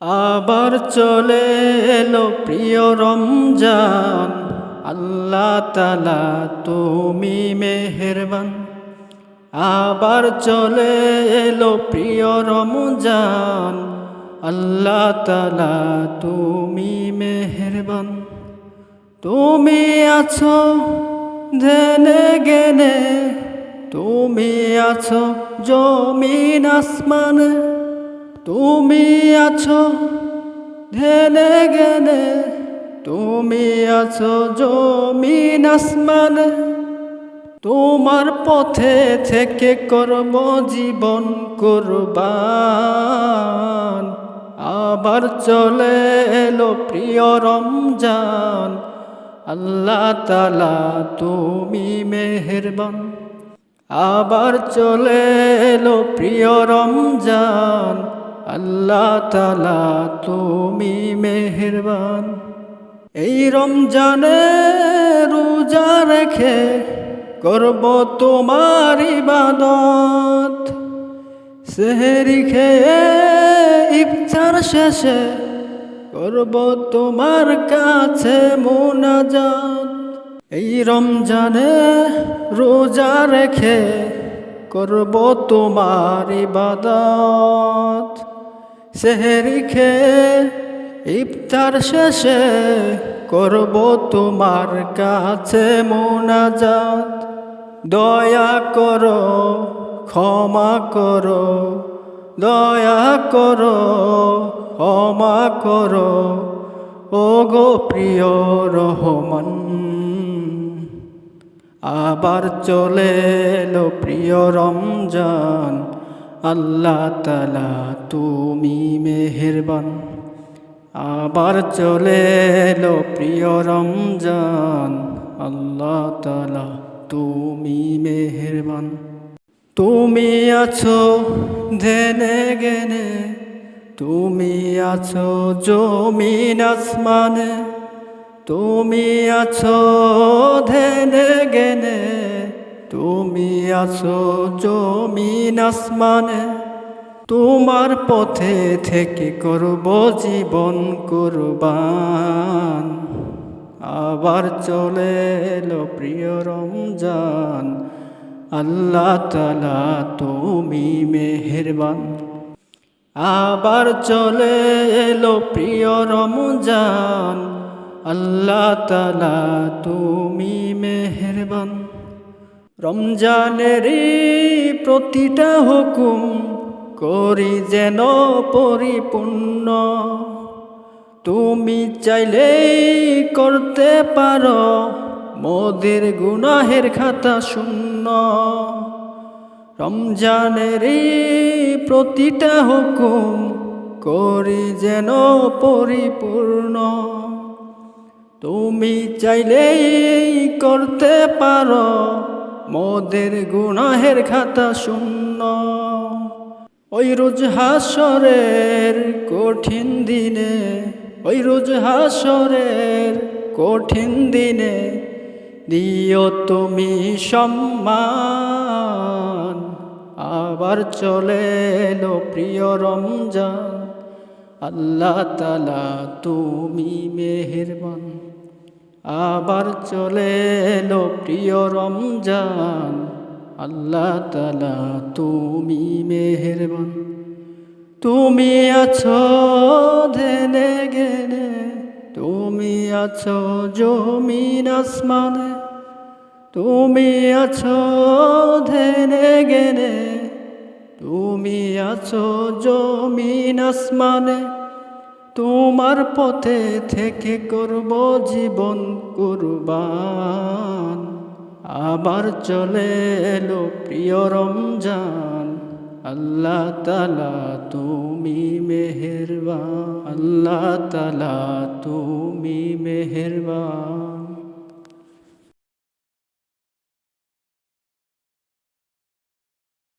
আবার চলে এলো প্রিয় রমজান। আল্লাহ তালা তুমি মেহেরবান। আবার চলে এলো প্রিয় রমজান। আল্লাহ তালা তুমি মেহেরবান। তুমি আছো ধেনে গেনে তুমি আছো জমিন আসমানে। তুমি আছো ধেনে গেনে তুমি আছো জমিন আসমানে। তোমার পথে থেকে করব জীবন কুরবান। আবার চলে এলো প্রিয় রমজান। আল্লাহ তালা তুমি মেহেরবান। আবার চলে এলো প্রিয় রমজান। আল্লাহ তালা তুমি মেহেরবান। এই রমজানে রোজা রেখে করব তোমার ইবাদত। সেহেরি খেয়ে ইফতার শেষে করব তোমার কাছে মোনাজাত। এই রমজানে রোজা রেখে করব তোমার ইবাদত। সেহেরি খেয়ে ইফতার শেষে করব তোমার কাছে মোনাজাত। দয়া করো, ক্ষমা করো, দয়া করো, ক্ষমা করো। ও গো প্রিয় রহমান, আবার চলে এলো প্রিয় রমজান। আল্লাহ তালা তুমি মেহেরবান। আবার চলে এলো প্রিয় রমজান। আল্লাহ তালা তুমি মেহেরবান। তুমি আছো ধেনে গেনে তুমি আছো জমিন আসমানে। তুমি আছো ধেনে গেনে তুমি আছো জমিন আসমানে, তোমার পথে থেকে করব জীবন কুরবান। আবার চলে এলো প্রিয় রমজান, আল্লাহ তালা তুমি মেহেরবান। আবার চলে এলো প্রিয় রমজান, আল্লাহ তালা তুমি মেহেরবান। রমজানেরই প্রতিটা হুকুম করি যেন পরিপূর্ণ। তুমি চাইলেই করতে পারো, মোদের গুনাহের খাতা শূন্য। রমজানেরই প্রতিটা হুকুম করি যেন পরিপূর্ণ। তুমি চাইলেই করতে পারো মোদের গুনাহের খাতা শূন্য। ওই রোজ হাসরের কঠিন দিনে, ওই রোজ হাসরের কঠিন দিনে দিও তুমি সম্মান। আবার চলে এলো প্রিয় রমজান, আল্লাহ তালা তুমি মেহেরবান। আবার চলে এলো প্রিয় রমজান। আল্লাহ তালা তুমি মেহেরবান। তুমি আছো ধেনে গেনে, তুমি আছো জমিন আসমানে। তুমি আছো ধেনে গেনে, তুমি আছো জমিন আসমানে। তোমার পথে থেকে করব জীবন কুরবান। আবার চলে এলো প্রিয় রমজান। আল্লাহ তালা তুমি মেহেরবান। আল্লাহ তালা তুমি মেহেরবান।